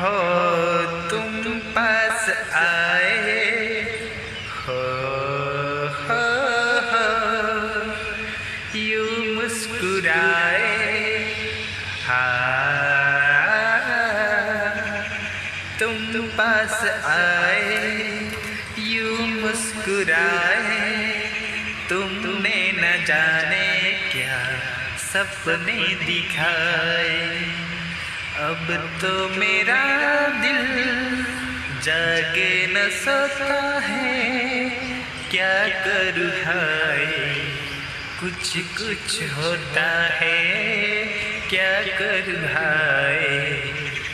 हो, तुम पास आए हो हो हो, यूँ मुस्कुराए। हाँ तुम पास आए, यू मुस्कुराए। तुमने न जाने क्या सपने दिखाए। अब तो मेरा दिल जागे न सोता है। क्या करूँ हाय? कुछ कुछ होता है। क्या करूँ हाय?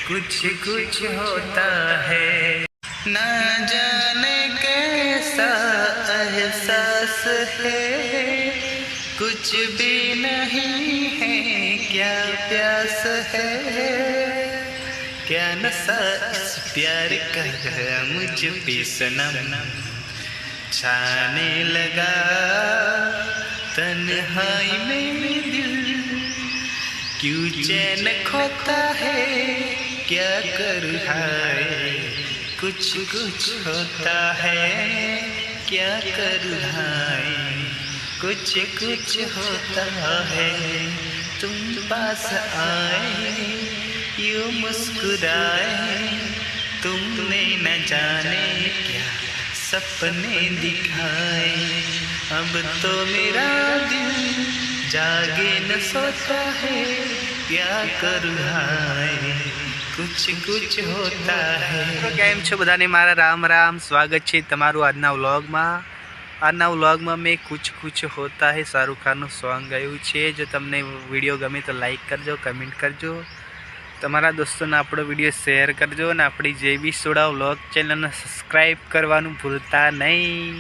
कुछ कुछ होता है। न जाने कैसा एहसास है। कुछ भी नहीं है, क्या प्यास है? क्या नशा इस प्यार का मुझ पे सनम छाने लगा। तन्हाई में दिल क्यों चैन खोता है? क्या कर हाय? कुछ कुछ होता है। क्या कर हाय? कुछ कुछ होता है। तुम पास आए। यूं मुस्कुराए तुमने न जाने क्या सपने दिखाए अब तो मेरा दिल जागे न सोता है क्या કરું હાય કુછ કુછ હોતા હૈ કેમ છો બધાને મારા રામ રામ સ્વાગત છે તમારું આજના વ્લોગમાં આજના વ્લોગમાં મેં કુછ કુછ હોતા હે શાહરૂખ ખાનનું સોંગ ગાયું છે જો તમને વિડીયો ગમે તો લાઈક કરજો કમેન્ટ કરજો તમારા દોસ્તોને આપણો વીડિયો શેર કરજો અને આપણી જેવી સોડા વ્લોગ ચેનલને સબસ્ક્રાઈબ કરવાનું ભૂલતા નહીં.